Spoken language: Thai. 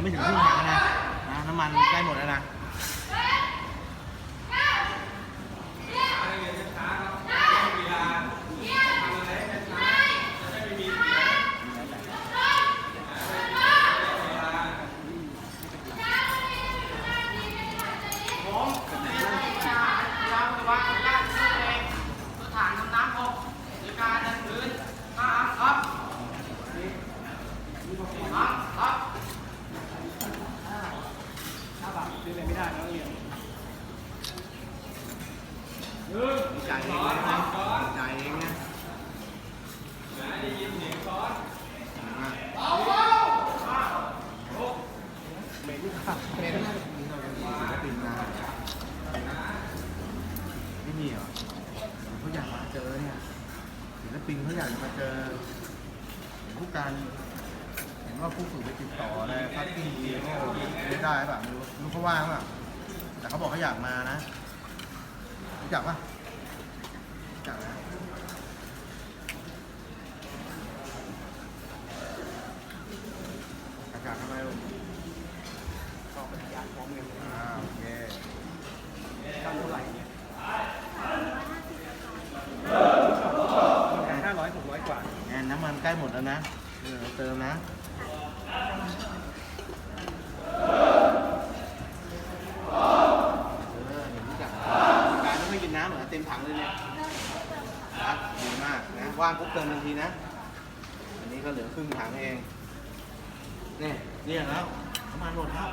ังไม่ถึงครึ่งถังนะนะน้ำมันใกล้หมดแล้วนะ ซื้ออไม่ได้แล้วเรียจ่งใจเองงสานะจ่ใจเองนะไหนได้ยินเสียงซ้อนอะหกเป็นนี่เราเป็นศิลปินนะไม่มีเหรอเขาอยากมาเจอเนี่ยศิลปินเขาอยากจะมาเจอผู้การเห็นว่าผู้ฝึกไปติดต่ออะไรพักที ไม่ได้ป่ะไม่รู้ไม่รู้เขาว่างป่ะแต่เขาบอกเขาอยากมานะรู้จักป่ะรู้จักนะอากาศทำไมลูกก็เป็นยาฟ้องเงินอ่าโอเคตั้งเท่าไหร่เนี่ยห้าร้อยหกร้อยกว่าแอนน้ำมันใกล้หมดแล้วนะเออเติมนะเออเห็นรู้จักการไม่กินน้ำเหรอเต็ม ถังเลยเนี่ยนะดีมากนะว่างปุ๊บเติมทันทีนะ อันนี้ก็เหลือครึ่งถังเองเนี่ยเรียกแล้วน้ำมันหมดครับ